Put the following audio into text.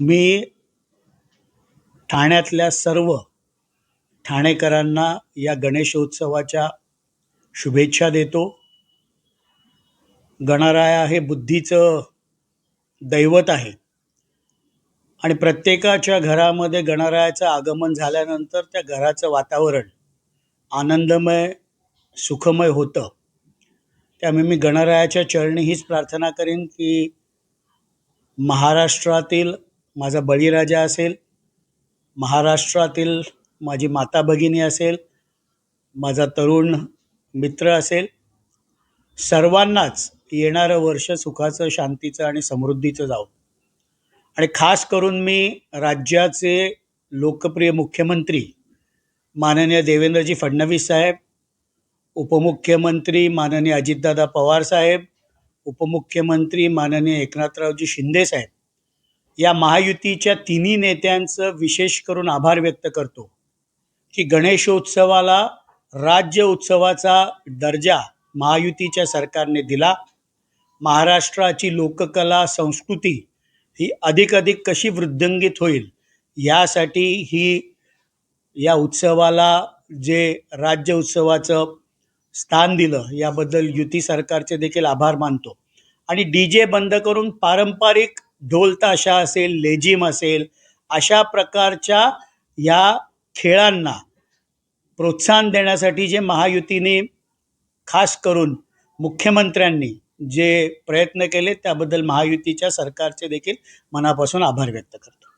मी ठाण्यातल्या सर्व ठाणेकरांना या गणेशोत्सवाच्या शुभेच्छा देतो. गणराया हे बुद्धीचं दैवत आहे. आणि प्रत्येकाच्या घरामध्ये गणरायाचं आगमन झाल्यानंतर त्या घराचं वातावरण आनंदमय सुखमय होतं. त्यामुळे मी गणरायाच्या चरणी हीच प्रार्थना करेन की महाराष्ट्रातील माझा बळीराजा असेल महाराष्ट्रातील माझी माता भगिनी असेल माझा तरुण मित्र असेल सर्वांनाच येणारं वर्ष सुखाचं शांतीचं आणि समृद्धीचं जावं. आणि खास करून मी राज्याचे लोकप्रिय मुख्यमंत्री माननीय देवेंद्रजी फडणवीस साहेब उपमुख्यमंत्री माननीय अजितदादा पवार साहेब उपमुख्यमंत्री माननीय एकनाथरावजी शिंदे साहेब. या महायुतीच्या तिन्ही नेत्यांचं विशेष करून आभार व्यक्त करतो की गणेशोत्सवाला राज्य उत्सवाचा दर्जा महायुतीच्या सरकारने दिला. महाराष्ट्राची लोककला संस्कृती ही अधिक अधिक कशी वृद्धंगित होईल यासाठी ही या उत्सवाला जे राज्य उत्सवाचं स्थान दिलं याबद्दल युती सरकारचे देखील आभार मानतो. आणि डी जे बंद करून पारंपरिक ढोलताशा असेल लेझिम असेल अशा प्रकारच्या या खेळांना प्रोत्साहन देण्यासाठी जे महायुतीने खास करून मुख्यमंत्र्यांनी जे प्रयत्न केले त्याबद्दल महायुतीच्या सरकारचे देखील मनापासून आभार व्यक्त करतो.